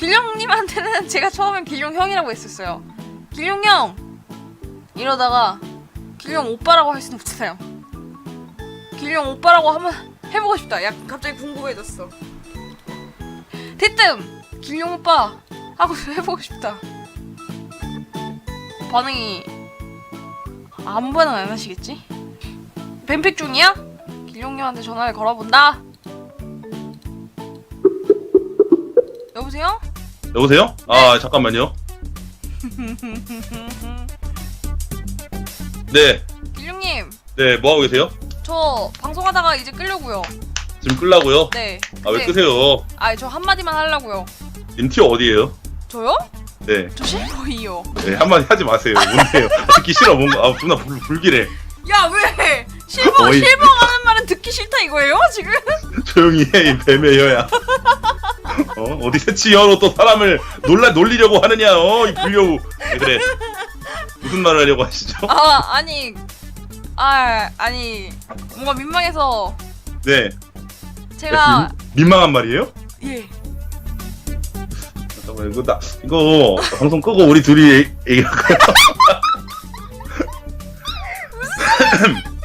길룡님한테는 제가 처음엔 길룡 형이라고 했었어요. 길룡 형 이러다가 길룡 오빠라고 할순 없잖아요. 길룡 오빠라고 한번 해보고 싶다. 약간 갑자기 궁금해졌어. 대뜸 길룡 오빠 하고 해보고 싶다. 반응이 아무 반응 안 하시겠지? 뱀픽 중이야? 길룡님한테 전화를 걸어본다. 여보세요? 여보세요? 아 잠깐만요. 네, 길룡님, 네, 뭐 하고 계세요? 저 방송하다가 이제 끌려고요. 지금 끌라고요? 네. 아왜 네. 끄세요? 아, 저 한마디만 하려고요. 님 티어 어디에요? 저요? 네, 저 실버이요. 네 한마디 하지 마세요. 뭔데요? 듣기 싫어 뭔가 아 존나 불, 불길해. 야, 왜? 실버, 어이. 실버 하는 말은 듣기 싫다 이거예요, 지금? 조용히 해, 이 뱀의 여야. 어? 어디 새치여로 또 사람을 놀라 놀리려고 하느냐? 어, 이 불려우. 왜 그래? 무슨 말을 하려고 하시죠? 아, 아니. 아, 아니. 뭔가 민망해서 네. 제가 민, 민망한 말이에요? 예. 잠깐만 이거 나 이거 방송 끄고 우리 둘이 얘기- 얘기할까요?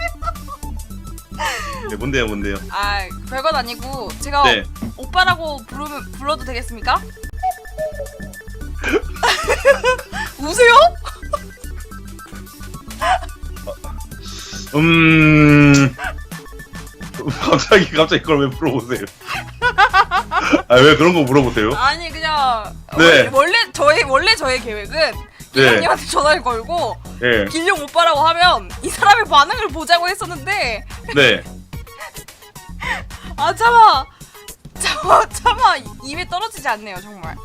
네, 뭔데요, 뭔데요? 아, 별건 아니고 제가 네, 오빠라고 부르면 불러도 되겠습니까? 우세요? 음, 갑자기 갑자기 그걸 왜 물어보세요? 아 왜 그런 거 물어보세요? 아니 그냥 네. 원래, 원래 저의 원래 저의 계획은 기령님한테 전화를 걸고 예, 길룡 오빠라고 하면 이 사람의 반응을 보자고 했었는데 네. 아 참아 참아 참아 입에 떨어지지 않네요 정말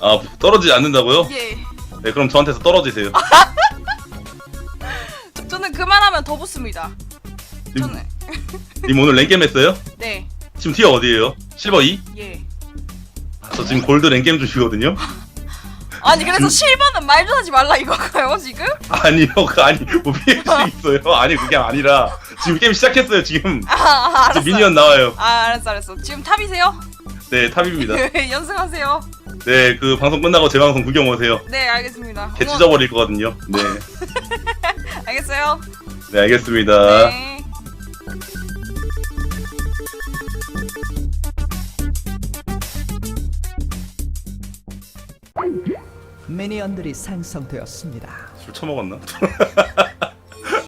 아 떨어지지 않는다고요? 예 네, 그럼 저한테서 떨어지세요. 저- 저는 그만하면 더 붙습니다 님, 저는 님 오늘 랭겜 했어요? 네 지금 티어 어디에요? 실버 2? 예. 저 지금 골드 랭겜 중이거든요. 아니 그래서 실버는 말도 하지 말라 이거가요 지금? 아니요, 그 아니 뭐 피해식 있어요? 아니 그게 아니라 지금 게임 시작했어요. 지금 아, 아 이제 알았어 미니언 나와요. 아 알았어 알았어 지금 탑이세요? 네, 탑입니다. 연승하세요 네, 그 방송 끝나고 제 방송 구경 오세요. 네 알겠습니다 개 응원- 찢어버릴 거거든요. 네, 알겠어요 네 알겠습니다. 네 미니언들이 생성되었습니다. 술 처먹었나?